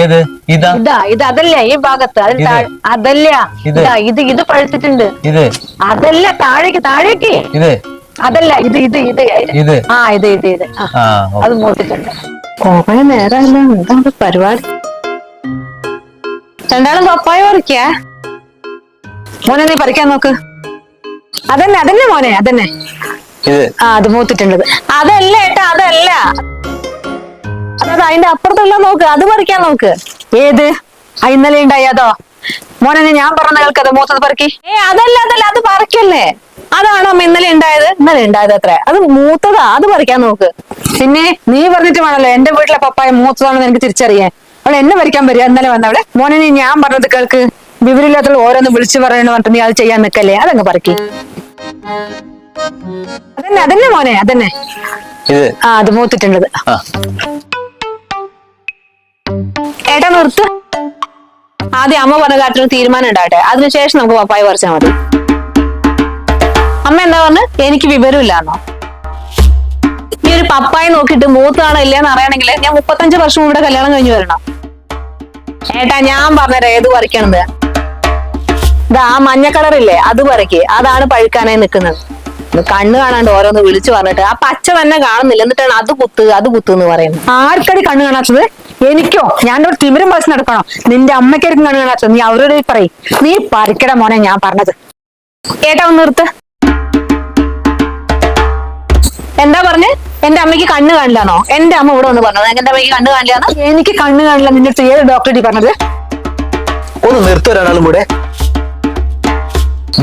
ഏത്? ഇതാ. ഇതാ ഇത് അതല്ല ഈ ഭാഗത്ത്. അതിന് അതല്ല. ഇത്. ഇതാ ഇത് പഴുത്തിട്ടുണ്ട്. ഇത്. അതല്ല താഴേക്ക് താഴേക്ക്. ഇത്. അതല്ല ഇത് ഇത് ഇത്. ഇത്. ആ ഇത് ഇത് ഇത്. അത് മൂത്തിട്ടുണ്ട് കൊറേ നേരമല്ല എന്താണ് പരിപാടി? രണ്ടാളും പപ്പായ പറിക്കാ? മോനെ നീ പറിക്കാൻ നോക്ക്. അതന്നെ അതന്നെ മോനെ അതന്നെ. ഇത്. ആ അത് മൂത്തിട്ടുണ്ട് അതല്ല ഏട്ടാ അതല്ല. അതായത് അതിന്റെ അപ്പുറത്തുള്ള നോക്ക് അത് പറിക്കാൻ നോക്ക്. ഏത്? ആ ഇന്നലെ ഉണ്ടായതോ മോനെ ഞാൻ പറഞ്ഞ കേൾക്കത് മൂത്തത് പറക്കി. ഏ അതല്ല അതല്ല അത് പറിക്കല്ലേ. അതാണോ അമ്മ ഇന്നലെ ഉണ്ടായത്? ഇന്നലെ ഉണ്ടായത് അത്ര. അത് മൂത്തതാ അത് പറിക്കാൻ നോക്ക്. പിന്നെ നീ പറഞ്ഞിട്ട് വേണല്ലോ എന്റെ വീട്ടിലെ പപ്പായ മൂത്തതാണെന്ന് എനിക്ക് തിരിച്ചറിയാൻ അവൾ എന്നെ പറിക്കാൻ വരിക ഇന്നലെ വന്നവളെ. മോനെ നീ ഞാൻ പറഞ്ഞത് കേൾക്ക്. വിവരമില്ലാത്തുള്ള ഓരോന്ന് വിളിച്ചു പറയണെന്ന് പറഞ്ഞിട്ട് നീ അത് ചെയ്യാൻ നിക്കല്ലേ അതങ്ങ് പറക്കി. അതന്നെ അതന്നെ മോനെ അതന്നെ. ആ അത് മൂത്തിട്ടുള്ളത്. ഏട്ടാ നിർത്ത്. ആദ്യം അമ്മ പറഞ്ഞ കാര്യത്തിന് തീരുമാനം ഉണ്ടാവട്ടെ അതിനുശേഷം നമുക്ക് പപ്പായ പറിച്ചാൽ മതി. അമ്മ എന്താ പറഞ്ഞു? എനിക്ക് വിവരമില്ലാന്നോ. ഈ ഒരു പപ്പായ നോക്കിയിട്ട് മൂത്താണോ ഇല്ലയെന്ന് അറിയണമെങ്കിൽ ഞാൻ മുപ്പത്തഞ്ച് വർഷം ഇവിടെ കല്യാണം കഴിഞ്ഞു വരണം. ഏട്ടാ ഞാൻ പറഞ്ഞുതരാം. ഏത് പറിക്കണത്? ഇതാ ആ മഞ്ഞ കളറില്ലേ അത് പറിക്ക്. അതാണ് പഴുക്കാനായി നിൽക്കുന്നത്. കണ്ണ് കാണാണ്ട് ഓരോന്ന് വിളിച്ചു പറഞ്ഞിട്ട് ആ പച്ച തന്നെ കാണുന്നില്ല. എന്നിട്ടാണ് അത് കുത്ത് അത് കുത്ത് എന്ന് പറയുന്നത്. ആർക്കടി കണ്ണ് കാണാത്തത്? എനിക്കോ? ഞാനൊരു തിമിരം ബസ് നടക്കണോ? നിന്റെ അമ്മയ്ക്കായിരിക്കും കാണാത്തത് നീ അവരോട് പറയും. നീ പറിക്കട മോനെ ഞാൻ പറഞ്ഞത്. ഏട്ടാ ഒന്ന് നിർത്ത്. എന്താ പറഞ്ഞ്? എന്റെ അമ്മയ്ക്ക് കണ്ണ് കാണില്ലാന്നോ? എന്റെ അമ്മ ഇവിടെ ഒന്ന് പറഞ്ഞത്. എന്റെ അമ്മയ്ക്ക് കണ്ണ് കാണില്ലാന്നോ? എനിക്ക് കണ്ണ് കാണില്ല. നിന്റെ ഏത് ഡോക്ടറെ പറഞ്ഞത്? ഒന്ന് നിർത്ത ഒരാളും കൂടെ.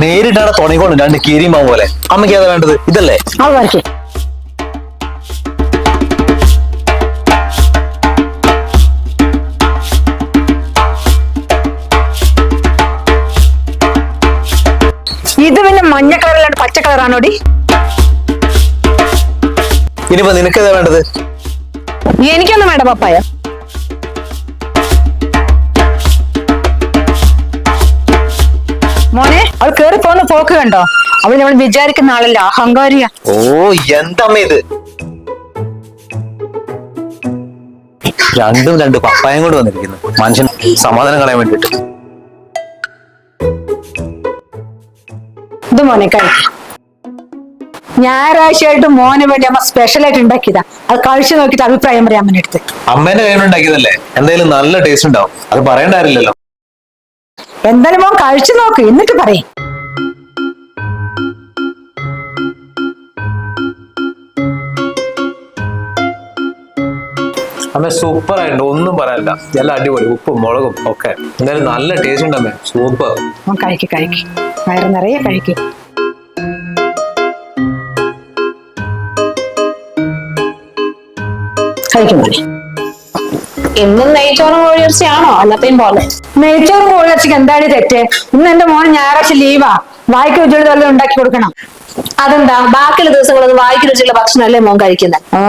നേരിട്ടാണ് തുണികൊണ്ട് രണ്ട് കീരിമാ പോലെ. അമ്മയ്ക്ക് ഏതാ വേണ്ടത്? ഇതല്ലേ? അത് വരയ്ക്കേ കളറാണോടി ഇനിയിപ്പോ നിനക്ക് ഏതാ വേണ്ടത്? എനിക്കൊന്നും വേണ്ട പപ്പായ. മോനെ അവൾ കേറി പോകുന്ന പോക്ക് കണ്ടോ? അവൾ നമ്മൾ വിചാരിക്കുന്ന ആളല്ല അഹങ്കാരിയാ. ഓ എന്തമ്മ ഇത്? രണ്ടും രണ്ട് പപ്പായം കൊണ്ട് വന്നിരിക്കുന്നു. മനുഷ്യൻ സമാധാനം കളയാൻ വേണ്ടിട്ട് ഇത് മോനെ കഴിക്കും. ഞായറാഴ്ചയായിട്ട് മോന് വേണ്ടി അമ്മ സ്പെഷ്യൽ ആയിട്ട് ഉണ്ടാക്കിയതാ. അത് കഴിച്ചു നോക്കിട്ട് അഭിപ്രായം പറയാൻ അമ്മേനെ അടുത്ത്. അമ്മേന്റെ കയ്യിലുണ്ടാക്കിയതല്ലേ എന്തായാലും നല്ല ടേസ്റ്റ് ഉണ്ടാവും. അത് പറയണ്ടായിരുന്നല്ലോ എന്തായാലും മോൻ കഴിച്ചു നോക്ക് എന്നിട്ട് പറയും. അമ്മ സൂപ്പർ ആയിട്ടുണ്ട്. ഒന്നും പറയാനില്ല എല്ലാം അടിപൊളി. ഉപ്പും മുളകും ഒക്കെ. എന്തായാലും നല്ല ടേസ്റ്റ് ഉണ്ട് അമ്മേ. സൂപ്പർ കഴിക്ക് കഴിക്ക്. വയറ് നിറയെ കഴിക്ക്. കഴിക്കും മോനെ ഇന്നും നെയ്ച്ചോറും കോഴിയിറച്ചിയാണോ? അന്നത്തെയും പോലെ. നെയ്ച്ചോറും കോഴിയിറച്ചിക്ക് എന്താണ് തെറ്റ്? ഇന്ന് എന്റെ മോൻ ഞായറാഴ്ച ലീവാ. വായിക്ക് രുചിയുള്ള വല്ലതും ഉണ്ടാക്കി കൊടുക്കണം. അതെന്താ? ബാക്കിയുള്ള ദിവസങ്ങളൊന്നും വായിക്ക് രുചിയുള്ള ഭക്ഷണമല്ലേ മോൻ കഴിക്കുന്നത് ഓ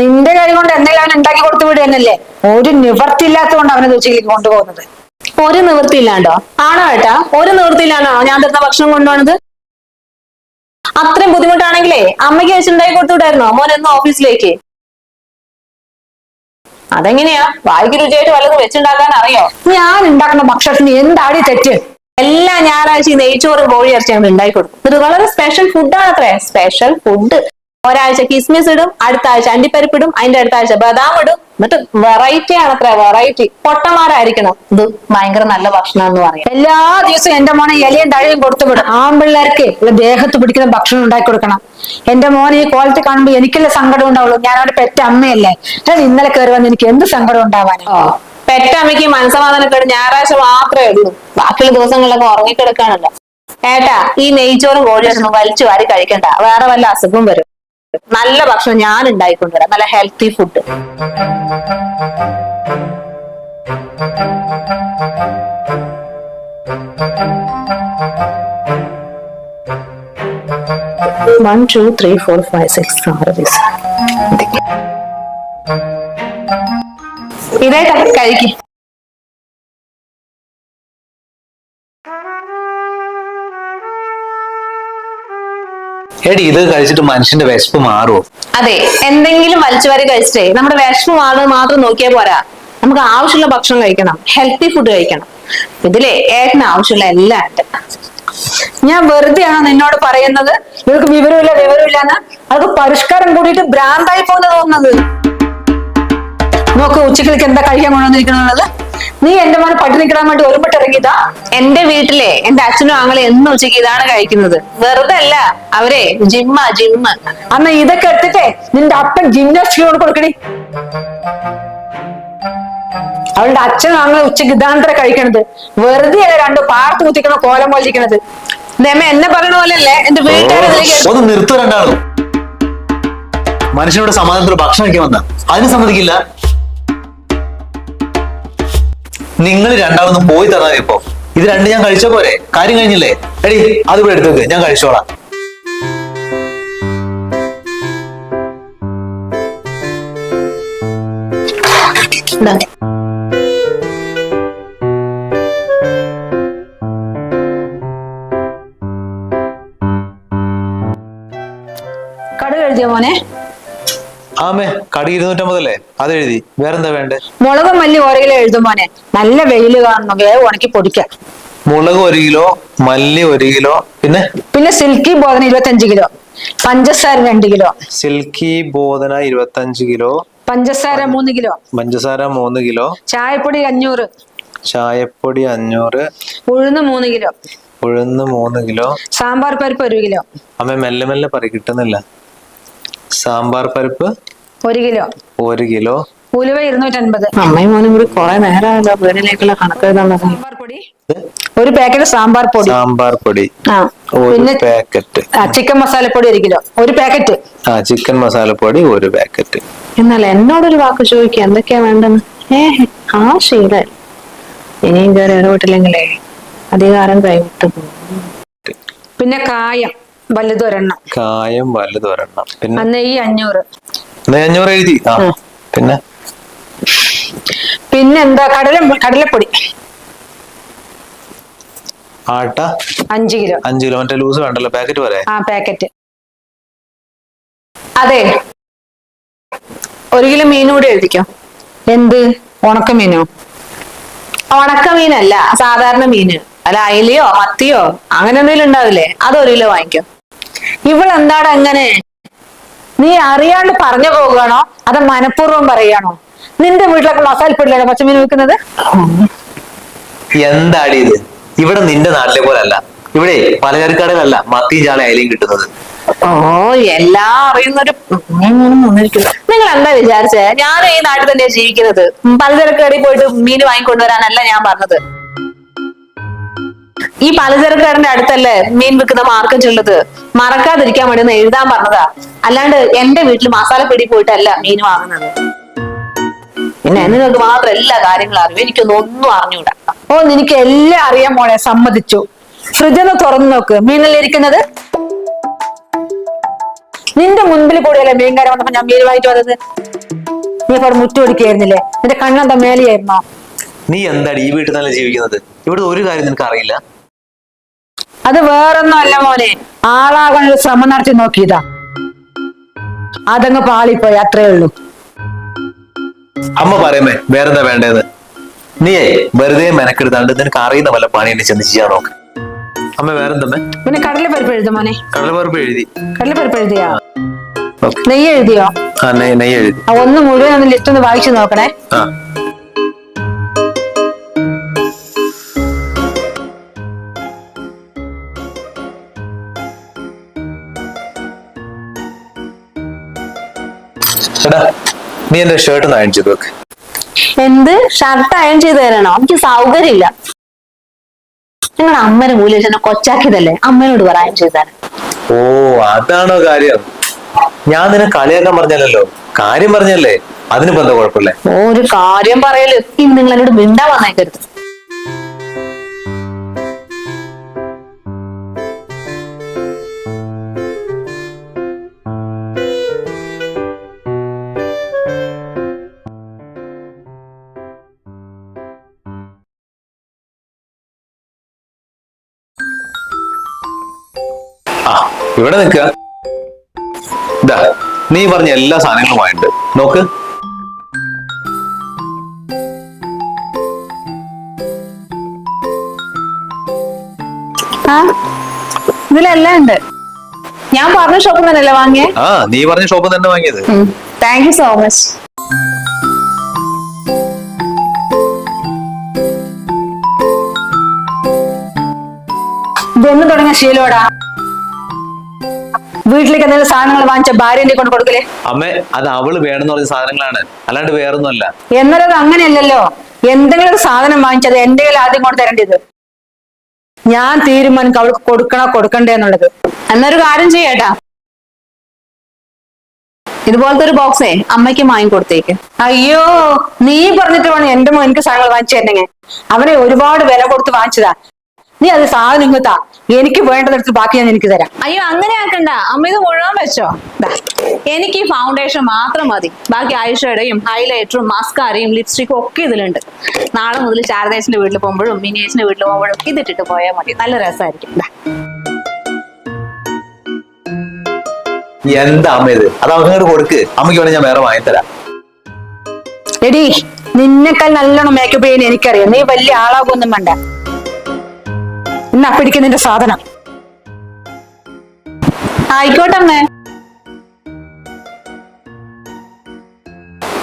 നിന്റെ കൈ കൊണ്ട് എന്തെങ്കിലും അവൻ ഉണ്ടാക്കി കൊടുത്തു വിടുകയെന്നല്ലേ ഒരു നിവർത്തില്ലാത്തത് കൊണ്ട് അവനെ ഉച്ചയിലേക്ക് കൊണ്ടുപോകുന്നത്. ഒരു നിവൃത്തിയില്ലാണ്ടോ ആണോ ഏട്ടാ? ഒരു നിവൃത്തിയില്ലാണോ ഞാൻ തരുന്ന ഭക്ഷണം കൊണ്ടുപോണത്? അത്രയും ബുദ്ധിമുട്ടാണെങ്കിലേ അമ്മയ്ക്ക് വെച്ചുണ്ടാക്കി കൊടുത്തുവിടായിരുന്നോ മോൻ എന്നും ഓഫീസിലേക്ക്. അതെങ്ങനെയാ? വായിക്ക് രുചിയായിട്ട് വല്ലതും വെച്ചുണ്ടാക്കാൻ അറിയോ? ഞാൻ ഉണ്ടാക്കുന്ന ഭക്ഷണത്തിന് എന്താടി തെറ്റ്? എല്ലാ ഞായറാഴ്ച നെയ്ച്ചോറും കോഴി ഞങ്ങൾ ഉണ്ടാക്കി കൊടുക്കും. ഇത് വളരെ സ്പെഷ്യൽ ഫുഡാണ് അത്രേ സ്പെഷ്യൽ ഫുഡ് ഒരാഴ്ച കിസ്മിസ് ഇടും അടുത്ത ആഴ്ച അണ്ടിപ്പരിപ്പ് ഇടും അതിന്റെ അടുത്ത ആഴ്ച ബദാം ഇടും. എന്നിട്ട് വെറൈറ്റി ആണ് അത്ര വെറൈറ്റി പൊട്ടന്മാരായിരിക്കണം. ഇത് ഭയങ്കര നല്ല ഭക്ഷണം എന്ന് പറയാം. എല്ലാ ദിവസവും എന്റെ മോനെ ഇലയും തഴയും കൊടുത്തു വിടും. ആൺപിള്ളേർക്ക് ദേഹത്ത് പിടിക്കുന്ന ഭക്ഷണം ഉണ്ടാക്കി കൊടുക്കണം. എന്റെ മോനെ ഈ ക്വാളിറ്റി കാണുമ്പോൾ എനിക്കല്ലേ സങ്കടം ഉണ്ടാവുള്ളൂ. ഞാൻ അവന്റെ പെറ്റ അമ്മയല്ലേ? ഞാൻ ഇന്നലെ കയറി വന്ന് എനിക്ക് എന്ത് സങ്കടം ഉണ്ടാവാനോ? പെറ്റമ്മയ്ക്ക് മനസ്സമാധാനക്കേട് ഞായറാഴ്ച മാത്രമേ ഉള്ളൂ. ബാക്കിയുള്ള ദിവസങ്ങളിലൊക്കെ ഉറങ്ങിക്കിടക്കാണല്ലോ ഏട്ടാ ഈ നെയ്ച്ചോറും കോഴിയോറും വലിച്ചു വാരി കഴിക്കണ്ട. വേറെ വല്ല അസുഖം വരും. നല്ല ഭക്ഷണം ഞാൻ ഉണ്ടായിക്കൊണ്ടുവരാം നല്ല healthy food one two three four five six ആറ് പീസ് ഇതേട്ടാ കഴിക്കും. എടി ഇത് കഴിച്ചിട്ട് മനുഷ്യന്റെ വിശപ്പ് മാറുമോ അതെ എന്തെങ്കിലും വലിച്ചുവാരി കഴിച്ചിട്ടേ നമ്മുടെ വിശപ്പ് മാറുന്നത് മാത്രം നോക്കിയാൽ പോരാ. നമുക്ക് ആവശ്യമുള്ള ഭക്ഷണം കഴിക്കണം ഹെൽത്തി ഫുഡ് കഴിക്കണം. ഇതിലെ ഏട്ടന് ആവശ്യമുള്ള എല്ലാം ഉണ്ട്. ഞാൻ വെറുതെയാണോ നിന്നോട് പറയുന്നത്. ഇവർക്ക് വിവരമില്ല വിവരമില്ല എന്ന് അതൊക്കെ പരിഷ്കാരം കൂടിയിട്ട് ഭ്രാന്തായി പോകുന്ന തോന്നുന്നത്. നോക്ക് ഉച്ചക്കിലേക്ക് എന്താ കഴിക്കാൻ കൊണ്ടുവന്നിരിക്കണത്? നീ എന്റെ മോനെ പട്ടി നിൽക്കാൻ വേണ്ടി ഒരുമിട്ട് ഇറങ്ങിയതാ എന്റെ വീട്ടിലെ എന്റെ അച്ഛനും ആങ്ങളെ എന്നും ഉച്ചയ്ക്ക് ഇതാണ് കഴിക്കുന്നത്. വെറുതെ അല്ല അവരെ ജിമ്മ ജിമ്മ. അന്ന് ഇതൊക്കെ എടുത്തിട്ടേ നിന്റെ അപ്പൻ ജിംനാസ്റ്റിക്കോട് കൊടുക്കണേ. അവളുടെ അച്ഛനും ആങ്ങളെ ഉച്ചയ്ക്ക് ഇതാണത്ര കഴിക്കണത്. വെറുതെ അല്ല രണ്ട് പാർത്ത് കുത്തിക്കണ കോലം പോലിരിക്കണത് ദമ എന്നെ പറയണ പോലെയല്ലേ? എന്റെ വീട്ടുകാരെ ഒന്ന് നിർത്തു രണ്ടാളും. മനുഷ്യനോട് സമാധാനത്തിൽ ഭക്ഷണം കഴിക്കാൻ വന്ന. അതിന് സമ്മതിക്കില്ല. നിങ്ങൾ രണ്ടാമതും പോയി തന്നാൽ ഇപ്പൊ. ഇത് രണ്ട് ഞാൻ കഴിച്ച പോരെ? കാര്യം കഴിഞ്ഞില്ലേ? എടി അത് ഇവിടെ എടുത്തു ഞാൻ കഴിച്ചോളാം. കട എഴുതിയ മോനെ? ആമേ. കടി ഇരുന്നൂറ്റമ്പതല്ലേ? അത് എഴുതി. വേറെന്താ വേണ്ടേ? മുളകും മല്ലി ഓരകിലോ എഴുതും മോനെ. നല്ല വെയിൽ കാണണം വേഗം ഉണക്കി പൊടിക്കാം മുളക് ഒരു കിലോ മല്ലി ഒരു കിലോ പിന്നെ? പിന്നെ സിൽക്കി ബോധന ഇരുപത്തഞ്ച് കിലോ. പഞ്ചസാര രണ്ട് കിലോ. സിൽക്കി ബോധന ഇരുപത്തഞ്ച് കിലോ. പഞ്ചസാര മൂന്ന് കിലോ. പഞ്ചസാര മൂന്ന് കിലോ. ചായപ്പൊടി അഞ്ഞൂറ്. ചായപ്പൊടി അഞ്ഞൂറ്. ഉഴുന്ന് മൂന്ന് കിലോ. ഉഴുന്ന് മൂന്ന് കിലോ. സാമ്പാർ പരിപ്പ് ഒരു കിലോ. അമ്മ മെല്ലെ മെല്ലെ പറ കിട്ടുന്നില്ല. സാമ്പാർ പരിപ്പ് ഒരു കിലോ. ഒരു കിലോ. ഉലുവ ഇരുന്നൂറ്റൻപത്. അമ്മയും മോനും കൂടി കുറെ നേരമല്ലോ വീടിലേക്കുള്ള കണക്ക് എഴുതാൻ പൊടി? ഒരു പാക്കറ്റ് സാമ്പാർ പൊടി. സാമ്പാർ പൊടി. ആ. ഒരു പിന്നെ പാക്കറ്റ്. ചിക്കൻ മസാലപ്പൊടി ഒരു കിലോ. ഒരു പാക്കറ്റ്. ആ ചിക്കൻ മസാലപ്പൊടി ഒരു പാക്കറ്റ്. എന്നാൽ എന്നോടൊരു വാക്ക് ചോദിക്കുക എന്തൊക്കെയാ വേണ്ടെന്ന്? ഏ ആ ശീല. ഇനിയും കയറി ഇടപെട്ടില്ലെങ്കിലേ അധികാരം കൈവിട്ട് പോകും. പിന്നെ കായം വലുതൊരെണ്ണം. കായം വലുതൊരെണ്ണം. പിന്നെ അന്ന് ഈ അഞ്ഞൂറ്. അഞ്ഞൂറ് എഴുതി. ആ പിന്നെ പിന്നെ? എന്താ കടല കടലപ്പൊടി. ആട്ട അഞ്ച് കിലോ. അഞ്ച് കിലോ. മറ്റേ ലൂസ് വേണ്ടല്ലോ പാക്കറ്റ് പോലെ. ആ പാക്കറ്റ്. അതെ. ഒരു കിലോ മീൻ കൂടി എഴുതിക്കോ. എന്ത്? ഉണക്കമീനോ ഉണക്കമീനല്ല സാധാരണ മീന്. അല്ല അയിലയോ മത്തിയോ അങ്ങനെ എന്തെങ്കിലും ഉണ്ടാവില്ലേ? അത് ഒരു കിലോ വാങ്ങിക്കോ. ഇവളെന്താടാ എങ്ങനെ നീ അറിയാണ്ട് പറഞ്ഞു പോകുകയാണോ അത് മനഃപൂർവം പറയുകയാണോ നിന്റെ വീട്ടിലൊക്കെ മസാലപ്പൊടിയിലാണ് പച്ചമീൻ വെക്കുന്നത് എന്താടി ഇത്? ഇവിടെ നിന്റെ നാട്ടിലെ പോലെ അല്ല ഇവിടെ പലചരക്കടകളല്ല മത്തിയും ചാള അയലയും കിട്ടുന്നത്. ഓ എല്ലാം അറിയുന്നൊരു നിങ്ങൾ എന്താ വിചാരിച്ചേ? ഞാൻ ഈ നാട്ടിൽ തന്നെയാ ജീവിക്കുന്നത്. പലചരക്ക് കടയിൽ പോയിട്ട് മീൻ വാങ്ങിക്കൊണ്ടുവരാനല്ല ഞാൻ പറഞ്ഞത്. ഈ പലചരക്ക് കടന്റെ അടുത്തല്ലേ മീൻ വിൽക്കുന്ന മാർക്കറ്റ് ഉള്ളത്? മറക്കാതിരിക്കാൻ വേണ്ടി ഒന്ന് എഴുതാൻ പറഞ്ഞതാ. അല്ലാണ്ട് എന്റെ വീട്ടിൽ മസാല പിടി പോയിട്ടല്ല മീൻ വാങ്ങുന്നത്. പിന്നെ നിങ്ങൾക്ക് മാത്രം എല്ലാ കാര്യങ്ങളും അറിയും. എനിക്കൊന്നും ഒന്നും അറിഞ്ഞൂടാ. ഓ നിനക്ക് എല്ലാം അറിയാൻ മോളെ. സമ്മതിച്ചു. ഫ്രിഡ്ജ് ഒന്ന് തുറന്നു നോക്ക്. മീനല്ലേ ഇരിക്കുന്നത്? നിന്റെ മുൻപിൽ കൂടിയല്ലേ മീൻകാരൻ വന്നപ്പോ ഞാൻ മീൻ വാങ്ങിച്ചു വന്നത്? നീ ഇപ്പോൾ മുറ്റുപിടിക്കായിരുന്നില്ലേ നിന്റെ കണ്ണെന്താ മേലെയായിരുന്നോ? നീ എന്താടി ഈ വീട്ടിൽ തന്നെ ജീവിക്കുന്നത്? ഇവിടെ ഒരു കാര്യം നിനക്ക് അറിയില്ല. അത് വേറൊന്നും അല്ല മോനെ. ആളാകാൻ ഒരു ശ്രമം നടത്തി നോക്കിയതാ. അതങ്ങ് പാളിപ്പോയി അത്രേ ഉള്ളൂ. അമ്മ പറയുമേ വേറെന്താ വേണ്ടത് നീയെ വെറുതെ മെനക്കെടുത്താണ്ട് നിനക്ക് അറിയുന്ന വല്ല പണി എന്നെ ചെന്ന് ചെയ്യാൻ നോക്ക്. അമ്മ വേറെന്തമ്മേ പിന്നെ കടലപ്പരിപ്പ് എഴുതും മോനെ. കടലപ്പരിപ്പ് എഴുതി. കടലപ്പരിപ്പ് എഴുതിയോ? നെയ്യ് എഴുതിയോ? ആ നെയ്യ് നെയ്യ് എഴുതി. ആ ഒന്ന് മുഴുവൻ ഒന്ന് ലിസ്റ്റ് ഒന്ന് വായിച്ചു നോക്കണേ. ആ. എടാ നീ എന്റെ ഷർട്ട് അയൺ ചെയ്ത് വെക്ക്. എന്ത്? ഷർട്ട് അയൺ ചെയ്ത് തരണോ? എനിക്ക് സൗകര്യമില്ല. നിങ്ങളുടെ അമ്മനെ മൂല്യം കൊച്ചാക്കിയതല്ലേ? അമ്മയോട് പറ അയൺ ചെയ്ത് തരാൻ. ഓ അതാണോ കാര്യം. ഞാൻ നിന്നെ കളിയാക്കാൻ പറഞ്ഞല്ലോ കാര്യം പറഞ്ഞല്ലേ? അതിനിപ്പോ എന്താ കുഴപ്പമില്ലേ? ഓ ഒരു കാര്യം പറയൽ. ഇനി നിങ്ങൾ എന്നോട് മിണ്ടാ വന്നേക്കരുത്. ഇവിടെ നിൽക്കുക ഇതാ നീ പറഞ്ഞ എല്ലാ സാധനങ്ങളും സാധനങ്ങളുമായിട്ട് നോക്ക്. ഇതിലെല്ലാം ഉണ്ട്. ഞാൻ പറഞ്ഞ ഷോപ്പിൽ തന്നെയല്ലേ വാങ്ങിയേ? ആ നീ പറഞ്ഞ ഷോപ്പിൽ തന്നെ വാങ്ങിയത്. താങ്ക് യു സോ മച്ച് ഇതൊന്നും തുടങ്ങിയ ശീലോടാ. വീട്ടിലേക്ക് എന്തെങ്കിലും സാധനങ്ങൾ വാങ്ങിച്ച ഭാര്യന്റെ കൊണ്ട് കൊടുക്കലേ അമ്മേ അത് അവൾ വേണമെന്ന് പറഞ്ഞ സാധനങ്ങളാണ്. അല്ലാണ്ട് വേറൊന്നുമല്ല. എന്നാലും അങ്ങനെയല്ലല്ലോ. എന്തെങ്കിലും ഒരു സാധനം വാങ്ങിച്ചത് എന്റെ കയ്യിൽ ആദ്യം കൊണ്ട് തരേണ്ടത്. ഞാൻ തീരുമാനിക്കും അവൾക്ക് കൊടുക്കണോ കൊടുക്കണ്ടേ എന്നുള്ളത്. എന്നൊരു കാര്യം ചെയ്യട്ടാ. ഇതുപോലത്തെ ഒരു ബോക്സേ അമ്മയ്ക്ക് വാങ്ങിക്കൊടുത്തേക്ക് അയ്യോ നീ പറഞ്ഞിട്ട് വേണം എന്റെ മോൻ എനിക്ക് സാധനങ്ങൾ വാങ്ങിച്ചു തരണെങ്കിൽ അവനെ ഒരുപാട് വില കൊടുത്ത് വാങ്ങിച്ചതാ. നീ അത് സാധനം ഇങ്ങത്താ എനിക്ക് വേണ്ടതെടുത്ത് ബാക്കി ഞാൻ എനിക്ക് തരാം. അയ്യോ അങ്ങനെ ആക്കണ്ട. അമ്മ ഇത് മുഴുവൻ വെച്ചോ. എനിക്ക് ഈ ഫൗണ്ടേഷൻ മാത്രം മതി. ബാക്കി ഐഷേഡയും ഹൈലൈറ്ററും മസ്കാരയും ലിപ്സ്റ്റിക്കും ഒക്കെ ഇതിലുണ്ട്. നാളെ മുതൽ ശാരദേശിന്റെ വീട്ടിൽ പോകുമ്പോഴും മിനിയേച്ചിന്റെ വീട്ടിൽ പോകുമ്പോഴും ഇതിട്ടിട്ട് പോയാൽ മതി. നല്ല രസമായിരിക്കും. എന്താ അമ്മ ഇത്? അത് കൊടുക്ക്. അമ്മയ്ക്ക് വേണേ ഞാൻ വേറെ വാങ്ങിത്തരാം. എടി നിന്നെക്കാൾ നല്ലോണം മേക്കപ്പ് ചെയ്യാൻ എനിക്കറിയാം. നീ വലിയ ആളാകൊന്നും വേണ്ട. എന്നാ പിടിക്കുന്ന നിന്റെ സാധനം. ആയിക്കോട്ടെ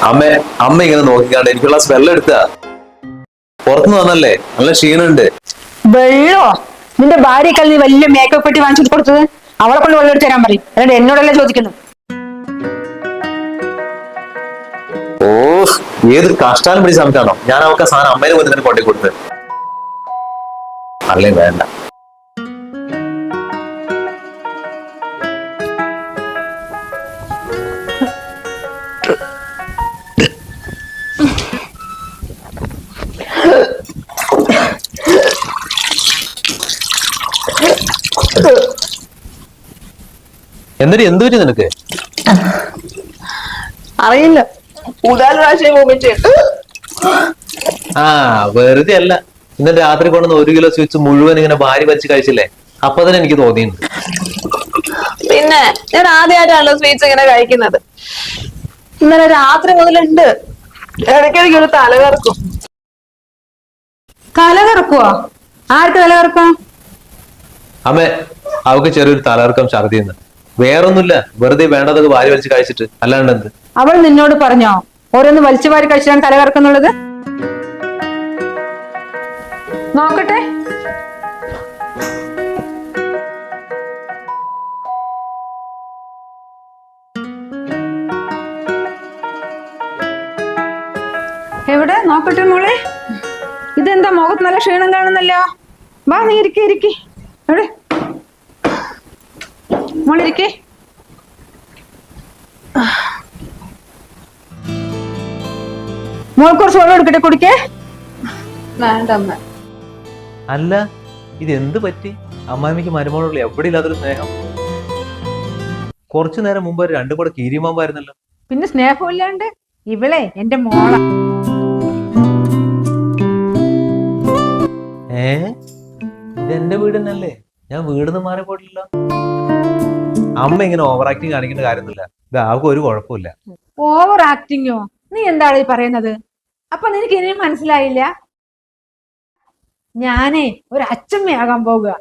അമ്മേ അമ്മ ഇങ്ങനെ നോക്കിക്കാണ്ട് എനിക്കുള്ള സ്മെല്ല് എടുത്താ. പുറത്തുനിന്ന് വന്നല്ലേ നല്ല ക്ഷീണുണ്ട്. വെള്ളോ? നിന്റെ ഭാര്യക്കാൾ നീ വലിയ മേക്കപ്പ് പെട്ടി വാങ്ങിച്ചു കൊടുത്തത്? അവളെ കൊണ്ട് വെള്ളം എടുത്ത് തരാൻ പറയും. അല്ലാണ്ട് എന്നോടല്ലേ ചോദിക്കുന്നു? ഓ ഏത് കഷ്ടാലും പിടിച്ച സമയത്താണോ ഞാൻ അവൾക്ക് സാധനം അമ്മേനെ കൊണ്ട് തന്നെ കൊണ്ടേ കൊടുത്തത്. അല്ലേ വേണ്ട. എന്നിട്ട് എന്ത് പറ്റി നിനക്ക്? അറിയില്ല. മൂന്നാൽ പ്രാവശ്യം വോമിറ്റ് ആ വെറുതെ അല്ല. ഇന്നലെ രാത്രി കൊണ്ടുവന്ന് ഒരു കിലോ സ്വിച്ച് മുഴുവൻ ഇങ്ങനെ ഭാര്യ വെച്ച് കഴിച്ചില്ലേ? അപ്പൊ തന്നെ എനിക്ക് തോന്നിയുണ്ട് പിന്നെ ഞാൻ ആദ്യമായിട്ടാണല്ലോ സ്വീറ്റ്സ് ഇങ്ങനെ കഴിക്കുന്നത്. ഇന്നലെ രാത്രി മുതലുണ്ട്. ഇടയ്ക്കിടയ്ക്ക് ഒരു തലകറക്കും തലകറക്കുവോ തല കറക്കുവോ? ആർക്ക് തല കറക്കാം? അമ്മ അവക്ക് ചെറിയൊരു തലകറക്കം ഛർദിന്ന് വേറൊന്നുമില്ല വെറുതെ വേണ്ടതൊക്കെ വാരി വലിച്ച് കഴിച്ചിട്ട്. അല്ലാണ്ട് എന്ത്? അവൾ നിന്നോട് പറഞ്ഞോ ഓരോന്ന് വലിച്ചു വാരി കഴിച്ചാണ് തല കറക്കുന്നുള്ളത്? നോക്കട്ടെ. എവിടെ? നോക്കട്ടെ മോളെ. ഇതെന്താ മുഖത്ത് നല്ല ക്ഷീണം കാണുന്നല്ലോ? വാ നീ ഇരിക്കെ ഇരിക്കെ. എവിടെ? മോളിരിക്കേ മോൾ കുറച്ച് വെള്ളം എടുക്കട്ടെ കുടിക്കേ. വേണ്ട അല്ല ഇത് എന്ത് പറ്റി? അമ്മായിമ്മക്ക് മരുമോളുള്ള എവിടെ ഇല്ലാത്തൊരു സ്നേഹം? കുറച്ചു നേരം മുമ്പ് രണ്ടു കൂടെ കീരിമാമ്പായിരുന്നല്ലോ പിന്നെ സ്നേഹമില്ലാണ്ട് ഇവളെ എന്റെ മോള. ഏ? ഇത് എന്റെ വീട് തന്നെയല്ലേ ഞാൻ വീടിന്ന് മാറി പോയിട്ടില്ല അമ്മ ഇങ്ങനെ ഓവർ ആക്ടിങ് കാണിക്കേണ്ട കാര്യമൊന്നുമില്ല. ഇത് ആകെ ഒരു കുഴപ്പമില്ല ഓവർ ആക്ടിങ്ങോ നീ എന്താണ് ഈ പറയുന്നത്? അപ്പൊ നിനക്ക് ഇനിയും മനസ്സിലായില്ല? ഞാനേ ഒരു അച്ചമ്മയാകാൻ പോകുക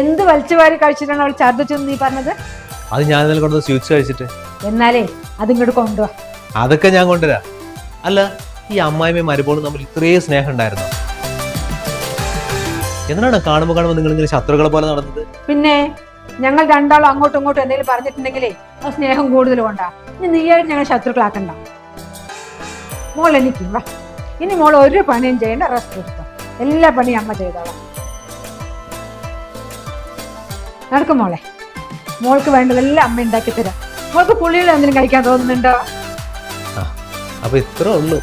എന്ത് വലിച്ചു വാരി കഴിച്ചിട്ടാണ് അവൾ ഛർദ്ദിച്ചെന്ന് നീ പറഞ്ഞത്? അത് ഞാൻ ഇന്നലെ കൊണ്ടുവന്ന് സ്വീറ്റ്സ് കഴിച്ചിട്ട്. എന്നാലേ അതിങ്ങോട്ട് കൊണ്ടുവാ. അതൊക്കെ ഞാൻ കൊണ്ടുവരാ. അല്ല ഈ അമ്മായിമ്മയും മരുമോളും തമ്മിൽ ഇത്രയും സ്നേഹം ഉണ്ടായിരുന്നു? എന്തിനാണ് കാണുമ്പോൾ കാണുമ്പോൾ നിങ്ങൾ ഇങ്ങനെ ശത്രുക്കളെ പോലെ നടന്നത്? പിന്നെ ഞങ്ങൾ രണ്ടാളും അങ്ങോട്ടും ഇങ്ങോട്ടും എന്തെങ്കിലും പറഞ്ഞിട്ടുണ്ടെങ്കിലേ ആ സ്നേഹം കൂടുതൽ കൊണ്ടാ ഇനി നീയായിട്ട് ഞങ്ങൾ ശത്രുക്കളാക്കണ്ട. മോൾ എനിക്ക് വാ ഇനി മോൾ ഒരു പണിയും ചെയ്യേണ്ട റെസ്റ്റ് എടുത്തോ. എല്ലാ പണിയും അമ്മ ചെയ്തോളാം. നടക്കും മോളെ. മോൾക്ക് വേണ്ടതെല്ലാം അമ്മ ഉണ്ടാക്കി തരാം. മോൾക്ക് പുളികൾ എന്തെങ്കിലും കഴിക്കാൻ തോന്നുന്നുണ്ടോ? അപ്പൊ ഇത്ര ഉള്ളൂ.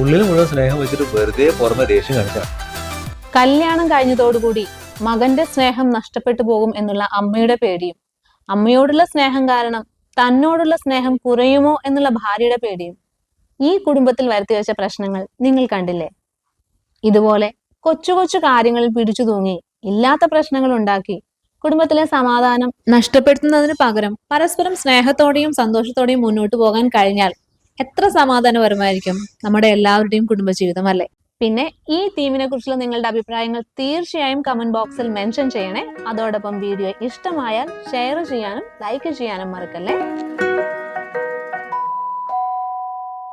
ഉള്ളിൽ മുഴുവൻ സ്നേഹം വെച്ചിട്ട് വെറുതെ പുറമെ ദേഷ്യം കാണിച്ചാ കല്യാണം കഴിഞ്ഞതോടുകൂടി മകന്റെ സ്നേഹം നഷ്ടപ്പെട്ടു പോകും എന്നുള്ള അമ്മയുടെ പേടിയും. അമ്മയോടുള്ള സ്നേഹം കാരണം തന്നോടുള്ള സ്നേഹം കുറയുമോ എന്നുള്ള ഭാര്യയുടെ പേടിയും. ഈ കുടുംബത്തിൽ വരുത്തി വെച്ച പ്രശ്നങ്ങൾ നിങ്ങൾ കണ്ടില്ലേ? ഇതുപോലെ കൊച്ചു കൊച്ചു കാര്യങ്ങളിൽ പിടിച്ചു തൂങ്ങി ഇല്ലാത്ത പ്രശ്നങ്ങൾ ഉണ്ടാക്കി കുടുംബത്തിലെ സമാധാനം നഷ്ടപ്പെടുത്തുന്നതിന് പകരം പരസ്പരം സ്നേഹത്തോടെയും സന്തോഷത്തോടെയും മുന്നോട്ട് പോകാൻ കഴിഞ്ഞാൽ എത്ര സമാധാനപരമായിരിക്കും നമ്മുടെ എല്ലാവരുടെയും കുടുംബജീവിതം അല്ലേ? പിന്നെ ഈ തീമിനെ കുറിച്ചുള്ള നിങ്ങളുടെ അഭിപ്രായങ്ങൾ തീർച്ചയായും കമന്റ് ബോക്സിൽ മെൻഷൻ ചെയ്യണേ. അതോടൊപ്പം വീഡിയോ ഇഷ്ടമായാൽ ഷെയർ ചെയ്യാനും ലൈക്ക് ചെയ്യാനും മറക്കല്ലേ?